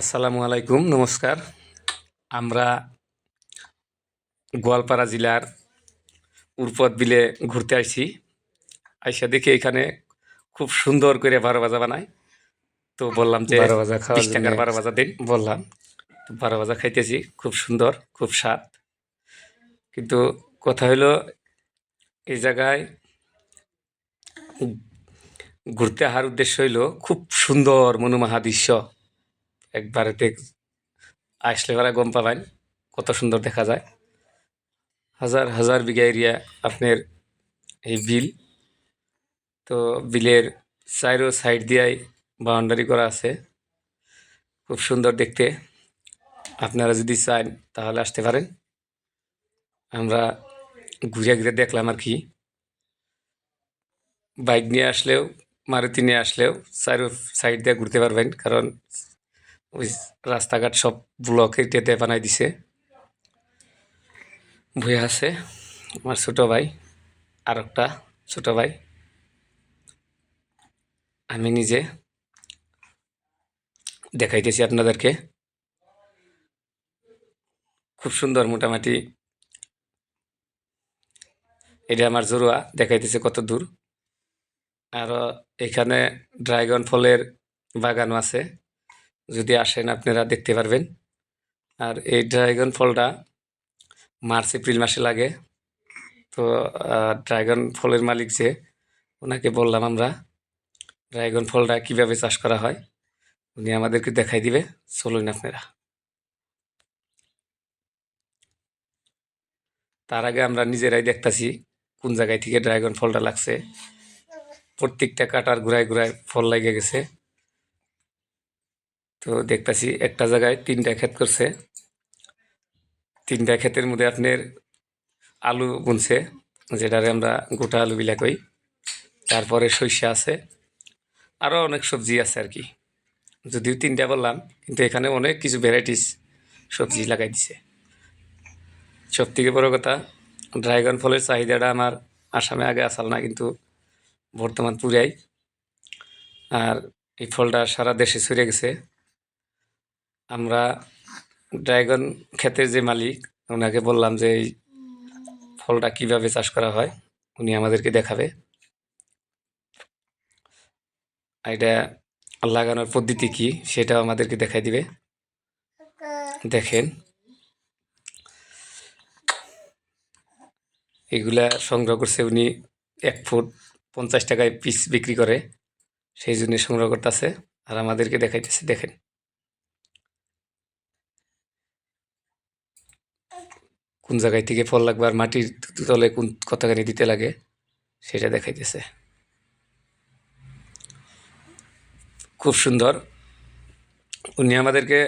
আসসালামু আলাইকুম নমস্কার। আমরা গোয়ালপাড়া জেলার উরপদ বিলে ঘুরতে আসছি আইসা দেখি এখানে খুব সুন্দর করে বারো বাজা বানায়। তো বললাম যে বারো বিশ টাকার বারো ভাজা দিন। বললাম। তো বারো বাজা খাইতেছি খুব সুন্দর খুব স্বাদ। কিন্তু কথা হলো এই জায়গায় ঘুরতে আসার উদ্দেশ্য হইল খুব সুন্দর মনোমোহা দৃশ্য। একবারে দেখ, আসলে পরে গম পাবেন, কত সুন্দর দেখা যায়। হাজার হাজার বিঘা এরিয়া আপনার এই বিল। তো বিলের চাইরো সাইড দিয়াই বাউন্ডারি করা আছে, খুব সুন্দর দেখতে। আপনারা যদি চান তাহলে আসতে পারেন। আমরা ঘুরে ঘুরে দেখলাম আর কি। বাইক নিয়ে আসলেও, মারুতি নিয়ে আসলেও চারো সাইড দিয়ে ঘুরতে পারবেন, কারণ ওই রাস্তাঘাট সব ব্লক এরিয়াতে বানাই দিছে। বয়ে আছে আমার ছোট ভাই, আর একটা ছোট ভাই। আমি নিজে দেখাইতেছি আপনাদেরকে। খুব সুন্দর মোটামুটি। এটা আমার জরুয়া, দেখাইতেছে কত দূর। আরও এখানে ড্রাগন ফলের বাগানও আছে। যদি আসেন আপনারা দেখতে পারবেন। আর এই ড্রাগন ফলটা মার্চ, এপ্রিল মাসে লাগে। তো ড্রাগন ফলের মালিক যে, ওনাকে বললাম আমরা, ড্রাগন ফলটা কীভাবে চাষ করা হয়? উনি আমাদেরকে দেখাই দিবে। চলুন আপনারা। তার আগে আমরা নিজেরাই দেখতাছি কোন জায়গায় থেকে ড্রাগন ফলটা লাগছে। প্রত্যেকটা কাটার ঘুরায় ঘুরায় ফল লাগে গেছে। তো দেখতাছি একটা জায়গায় তিনটা ক্ষেত করছে। তিনটা ক্ষেতের মধ্যে আপনার আলু বুনছে, যেটারে আমরা গোটা আলু বিলা কই। তারপরে সরিষা আছে আরও অনেক সবজি আছে আর কি। যদিও তিনটা বললাম, কিন্তু এখানে অনেক কিছু ভ্যারাইটিস সবজি লাগাই দিছে। সব থেকে বড় কথা ড্রাগন ফলের চাহিদাটা আমার আসামে আগে আসাল না, কিন্তু বর্তমান পুরাই। আর এই ফলটা সারা দেশে ছড়িয়ে গেছে। আমরা ড্রাগন ক্ষেতের যে মালিক ওনাকে বললাম যে এই ফলটা কীভাবে চাষ করা হয়, উনি আমাদেরকে দেখাবে। এটা লাগানোর পদ্ধতি কি, সেটাও আমাদেরকে দেখাই দিবে। দেখেন। এগুলা সংগ্রহ করছে উনি এক ফুট পঞ্চাশ টাকায় পিস বিক্রি করে, সেই জন্য সংগ্রহ করতেছে। আর আমাদেরকে দেখাইতেছে, দেখেন। কোন জায়গায় থেকে ফল লাগবে আর মাটির তলে কোন কতখানি দিতে লাগে, সেটা দেখাইতেছে। খুব সুন্দর। উনি আমাদেরকে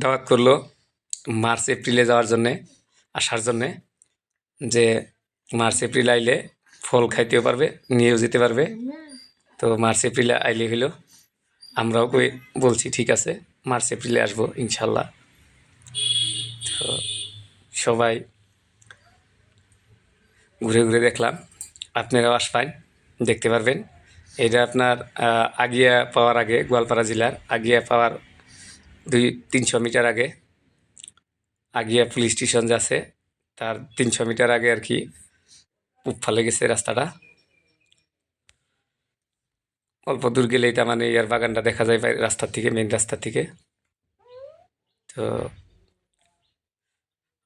দাওয়াত করল মার্চ, এপ্রিলে যাওয়ার জন্যে, আসার জন্যে, যে মার্চ, এপ্রিল আইলে ফল খাইতেও পারবে, নিয়েও যেতে পারবে। তো মার্চ, এপ্রিলে আইলে হইল, আমরাও কই বলছি, ঠিক আছে, মার্চ, এপ্রিলে আসব, ইনশাল্লাহ। তো সবাই ঘুরে ঘুরে দেখলাম। আপনারাও আসবেন, দেখতে পারবেন। এটা আপনার আগিয়া পাওয়ার আগে, গোয়ালপাড়া জেলার আগিয়া পাওয়ার দুই, তিনশো মিটার আগে। আগিয়া পুলিশ স্টেশন আছে, তার তিনশো মিটার আগে আর কি উপফালে গেছে রাস্তাটা। অল্প দূর গেলেই তার মানে ইয়ার বাগানটা দেখা যায় রাস্তার থেকে মেন রাস্তার থেকে। তো,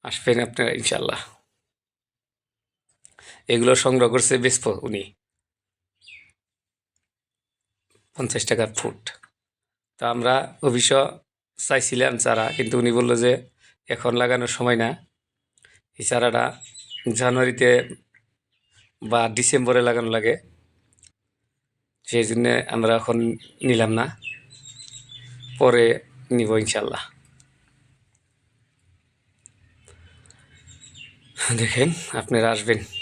আসবেন আপনারা ইনশাল্লাহ এগুলো সংগ্রহ করছে বেসপ উনি। পঞ্চাশ টাকা ফুট। তো আমরা অবশ্য চাইছিলাম চারা, কিন্তু উনি বলল যে এখন লাগানোর সময় না। এই চারাটা জানুয়ারিতে বা ডিসেম্বরে লাগানো লাগে। সেই জন্যে আমরা এখন নিলাম না। পরে নিব ইনশাল্লাহ দেখেন, আপনারা আসবেন।